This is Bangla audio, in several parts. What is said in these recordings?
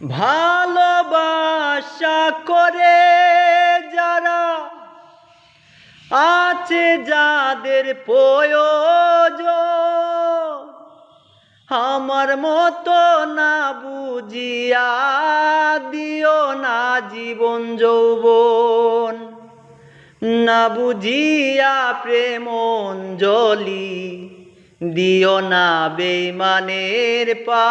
ভালোবাসা করে যারা আছে যাদের প্রয়োজন, আমার মতো না বুঝিয়া দিও না জীবন যৌবন, না বুঝিয়া প্রেম অঞ্জলি দিও না বেমানের পা।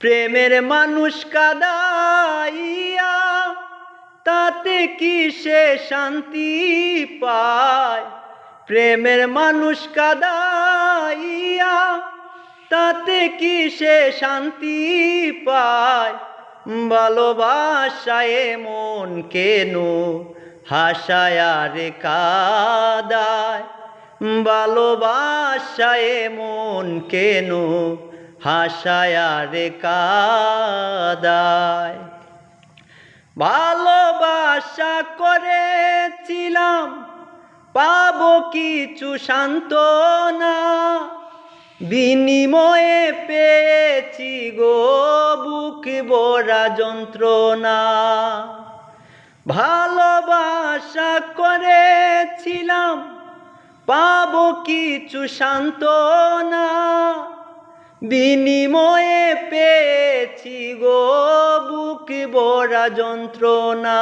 প্রেমের মানুষ কাদাইয়া, তাতে কি সে শান্তি পায়? প্রেমের মানুষ কাদাইয়া, তাতে কি সে শান্তি পায়? ভালোবাসায় মন কেন হাসায় রে কাদায়? ভালোবাসায় মন কেন রে কাদায়। ভালোবাসা করেছিলাম, পাব কিছু সান্ত্বনা। বিনিময়ে পেয়েছি গো বুক বড়া যন্ত্রণা। ভালোবাসা করেছিলাম, পাব কিছু সান্ত্বনা। বিনিময়ে পেয়েছি গো বুক বড়া যন্ত্রণা।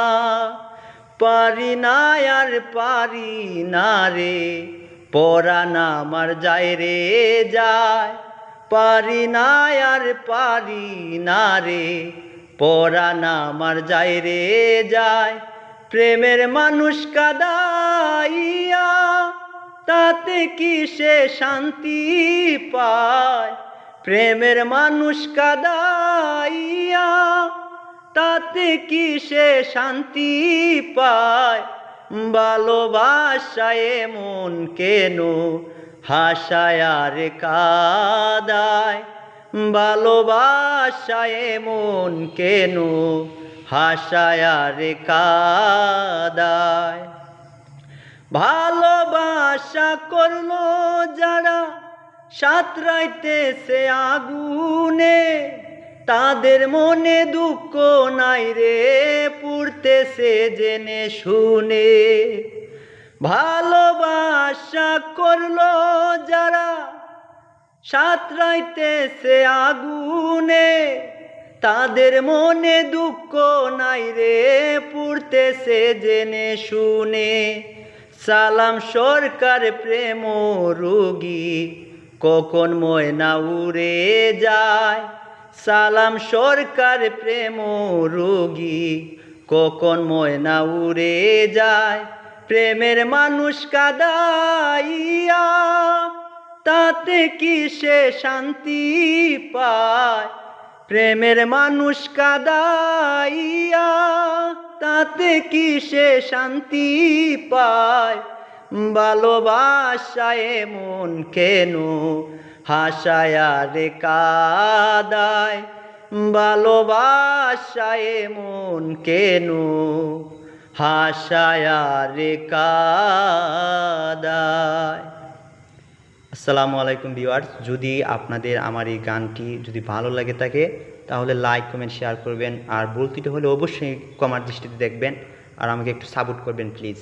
পারি না আর পারি না রে, পরাণ আমার যায় রে, যায়। পারি না আর পারি না রে, পরাণ আমার যায় রে, যায়। প্রেমের মানুষ কাদাইয়া, তাতে কি সে শান্তি পায়? প্রেমের মানুষ কাদাইয়া, তাতে কি সে শান্তি পায়? ভালোবাসায় মন কেন হাসায় আর কাদায়? ভালোবাসায় মন কেন হাসায় আর কাদায়? ভালোবাসা করল যারা সাঁতরাইতেছে আগুনে। তাদের মনে দুঃখ নাই রে, পুড়তেছে জেনে শুনে। ভালোবাসা করল যারা, সাঁতরাইতেছে আগুনে। তাদের মনে দুঃখ নাই রে, পুড়তেছে জেনে শুনে। সালাম সরকার প্রেম রোগী কখন ময়না উড়ে যায়? সালাম সরকার প্রেম রোগী, কখন ময়না উড়ে যায়? প্রেমের মানুষ কাদাইয়া, তাতে কি সে শান্তি পায়? প্রেমের মানুষ কাদাইয়া, তাতে কি সে শান্তি পায়? ভালোবাসায় মন কেন হাসায় রে কাদায়? ভালোবাসায় মন কেন হাসায় রে কাদায়? আসসালামু আলাইকুম ভিউয়ার্স, যদি আপনাদের আমার এই গানটি যদি ভালো লাগে থাকে, তাহলে লাইক, কমেন্ট, শেয়ার করবেন। আর বলতে হলে অবশ্যই কমার দৃষ্টিতে দেখবেন। আর আমাকে একটু সাপোর্ট করবেন, প্লিজ।